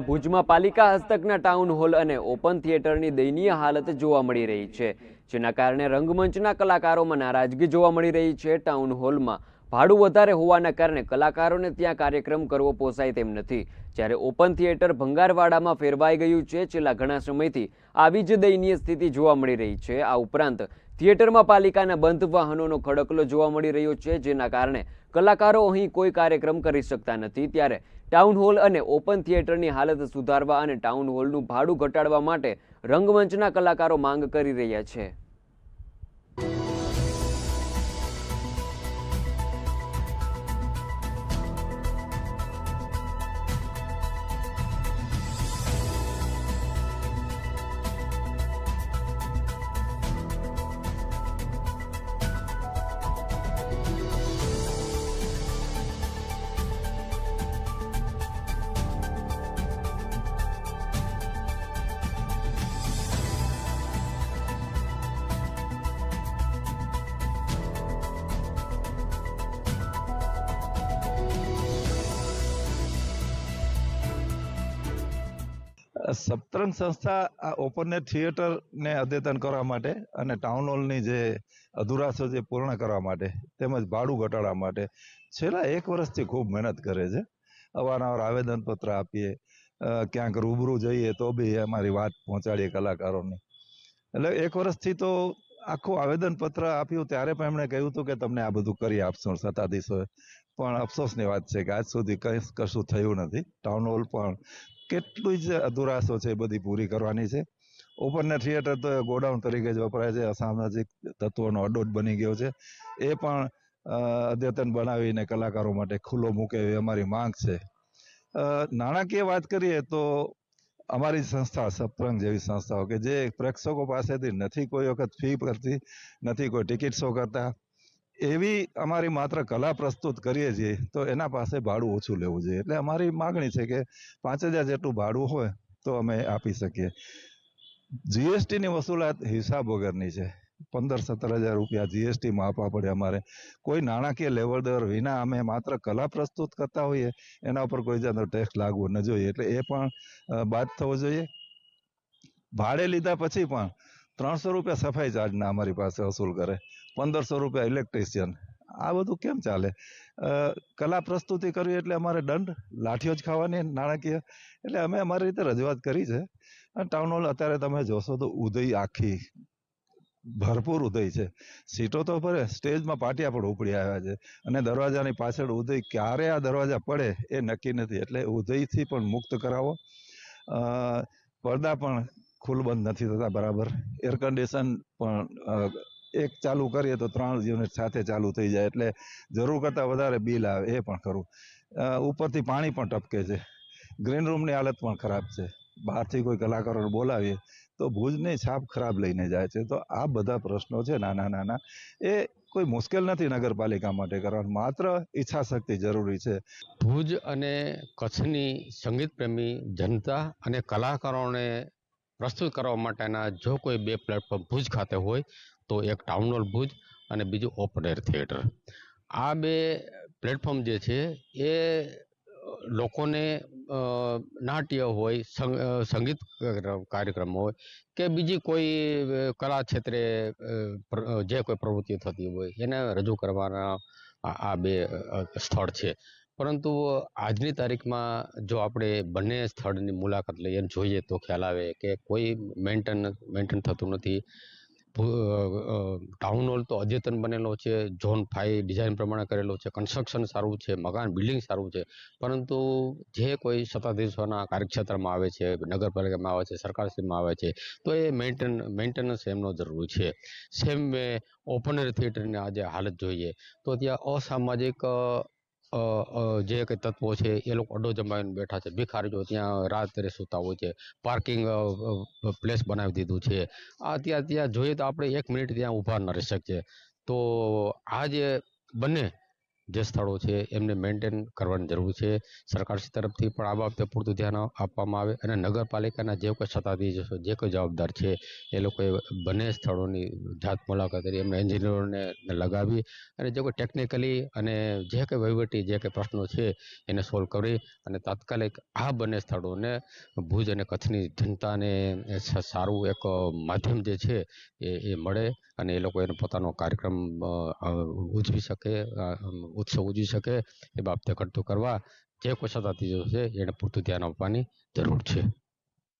ભુજમાં પાલિકા હસ્તકના ટાઉન હોલ અને ઓપન થિયેટરની દયનીય હાલત જોવા મળી રહી છે, જેના કારણે રંગમંચના કલાકારોમાં નારાજગી જોવા મળી રહી છે. ટાઉન હોલમાં ભાડું વધારે હોવાના કારણે કલાકારોને ત્યાં કાર્યક્રમ કરવો પોસાય તેમ નથી. જ્યારે ઓપન થિયેટર ભંગારવાડામાં ફેરવાઈ ગયું છે, છેલ્લા ઘણા સમયથી આવી જ દયનીય સ્થિતિ જોવા મળી રહી છે. આ ઉપરાંત થિયેટરમાં પાલિકાના બંધ વાહનોનો ખડકલો જોવા મળી રહ્યો છે, જેના કારણે કલાકારો અહીં કોઈ કાર્યક્રમ કરી શકતા નથી. ત્યારે ટાઉન હોલ અને ઓપન થિયેટરની હાલત સુધારવા અને ટાઉન હોલનું ભાડું ઘટાડવા માટે રંગમંચના કલાકારો માંગ કરી રહ્યા છે. સપ્તરંગ સંસ્થા આ ઓપનનેટ થિયેટરને અદ્યતન કરવા માટે અને ટાઉન હોલની જે અધુરાશો જે પૂર્ણ કરવા માટે તેમજ ભાડું ઘટાડવા માટે છેલ્લા એક વર્ષથી ખૂબ મહેનત કરે છે. અવારનવાર આવેદનપત્ર આપીએ ક્યાંક રૂબરૂ જઈએ તો બી અમારી વાત પહોંચાડીએ કલાકારોની. એટલે એક વર્ષથી તો આખું આવેદનપત્ર આપ્યું, ત્યારે પણ એમણે કહ્યું હતું કે તમને આ બધું કરી આપશું સત્તાધીશોએ. પણ અફસોસની વાત છે કે આજ સુધી કંઈ કશું થયું નથી. ટાઉન હોલ પણ કેટલી જ અધુરાશો છે એ બધી પૂરી કરવાની છે. ઓપનને થિયેટર તો ગોડાઉન તરીકે જ વપરાય છે. અસામાજિક તત્વોનો અડોટ બની ગયો છે. એ પણ અદ્યતન બનાવીને કલાકારો માટે ખુલ્લો મૂકે એવી અમારી માંગ છે. નાણાકીય વાત કરીએ તો અમારી સંસ્થા સપ્રંગ જેવી સંસ્થાઓ કે જે પ્રેક્ષકો પાસેથી નથી કોઈ વખત ફી કરતી નથી કોઈ ટિકિટ શો કરતા. એવી અમારી માત્ર કલા પ્રસ્તુત કરીએ છીએ, તો એના પાસે ભાડું ઓછું લેવું જોઈએ. એટલે અમારી માગણી છે કે પાંચ હજાર જેટલું ભાડું હોય, તો અમે આપી શકીએ. જીએસટી ની વસૂલાત હિસાબ વગરની છે. પંદર સત્તર હજાર રૂપિયા જીએસટી માં આપવા પડે અમારે. કોઈ નાણાકીય લેવલ દેવડ વિના અમે માત્ર કલા પ્રસ્તુત કરતા હોઈએ, એના ઉપર કોઈ જાતનો ટેક્સ લાગવો ન જોઈએ. એટલે એ પણ બાદ થવો જોઈએ. ભાડે લીધા પછી પણ ત્રણસો રૂપિયા સફાઈ ચાર્જના અમારી પાસે વસૂલ કરે. પંદરસો રૂપિયા ઇલેક્ટ્રિશિયન આ બધું કેમ ચાલે? કલા પ્રસ્તુતિ કરવી એટલે અમારે દંડ, લાઠીઓ જ ખાવાની, નાણાકીય. એટલે અમે અમારી રીતે રજૂઆત કરી છે. અને ટાઉન હોલ અત્યારે તમે જોશો તો ઉદય આખી, ભરપૂર ઉદય છે. સીટો તો ભરે, સ્ટેજમાં પાટિયા પણ ઉપડી આવ્યા છે. અને દરવાજાની પાછળ ઉદય ક્યારે આ દરવાજા પડે એ નક્કી નથી. એટલે ઉદયથી પણ મુક્ત કરાવો. પડદા પણ ખુલબંધ નથી થતા, બરાબર. એર કન્ડિશન પણ એક ચાલુ કરીએ તો ત્રણ યુનિટ સાથે ચાલુ થઈ જાય એટલે જરૂર કરતાં વધારે બિલ આવે, એ પણ ખરું. ઉપરથી પાણી પણ ટપકે છે. ગ્રીન રૂમની હાલત પણ ખરાબ છે. બહારથી કોઈ કલાકારોને બોલાવીએ તો ભુજની છાપ ખરાબ લઈને જાય છે. તો આ બધા પ્રશ્નો છે નાના નાના. એ કોઈ મુશ્કેલ નથી નગરપાલિકા માટે કરવાનું. માત્ર ઈચ્છા શક્તિ જરૂરી છે. ભુજ અને કચ્છની સંગીત પ્રેમી જનતા અને કલાકારોને પ્રસ્તુત કરવા માટેના જો કોઈ બે પ્લેટફોર્મ ભુજ ખાતે હોય તો એક ટાઉન હોલ ભુજ અને બીજું ઓપન એર થિયેટર. આ બે પ્લેટફોર્મ જે છે, એ લોકોને નાટ્ય હોય સંગીત કાર્યક્રમ- હોય કે બીજી કોઈ કલા ક્ષેત્રે જે કોઈ પ્રવૃત્તિ થતી હોય, એને રજૂ કરવાના આ બે સ્થળ છે. પરંતુ આજની તારીખમાં જો આપણે બંને સ્થળની મુલાકાત લઈએ જોઈએ તો ખ્યાલ આવે કે કોઈ મેન્ટેન મેન્ટેન થતું નથી. ટાઉન હોલ તો અદ્યતન બનેલો છે. ઝોન ફાઈવ ડિઝાઇન પ્રમાણે કરેલો છે. કન્સ્ટ્રક્શન સારું છે. મકાન બિલ્ડિંગ સારું છે. પરંતુ જે કોઈ સત્તાધીશોના કાર્યક્ષેત્રમાં આવે છે, નગરપાલિકામાં આવે છે સરકારશ્રીમાં આવે છે, તો એ મેન્ટેન મેન્ટેનન્સ એમનો જરૂરી છે. સેમ વે ઓપન એર થિયેટરની આજે હાલત જોઈએ. તો ત્યાં અસામાજિક જે કંઈ તત્વો છે એ લોકો અડ્ડો જમાવીને બેઠા છે. ભિખારીઓ ત્યાં રાત્રે સૂતા હોય છે, પાર્કિંગ પ્લેસ બનાવી દીધું છે. આ ત્યાં ત્યાં જોઈએ તો આપણે એક મિનિટ ત્યાં ઊભા ન રહી શકીએ. તો આ જે બંને જે સ્થળો છે એમને મેન્ટેન કરવાની જરૂર છે. સરકારશ્રી તરફથી પણ આ બાબતે પૂરતું ધ્યાન આપવામાં આવે અને નગરપાલિકાના જે કોઈ સત્તાધીશો જે કોઈ જવાબદાર છે, એ લોકોએ બંને સ્થળોની જાત મુલાકાત કરી, એમને એન્જિનિયરોને લગાવી અને જે કોઈ ટેકનિકલી અને જે કંઈ વહીવટી, જે કંઈ પ્રશ્નો છે, એને સોલ્વ કરી અને તાત્કાલિક આ બંને સ્થળોને ભુજ અને કચ્છની જનતાને સારું એક માધ્યમ જે છે, એ એ મળે અને એ લોકો એનો પોતાનો કાર્યક્રમ ઉજવી શકે ઉત્સવ ઉજવી શકે એ બાબતે ખર્ચો કરવા જે કોઈ સત્તાધીશો છે એને પૂરતું ધ્યાન આપવાની જરૂર છે.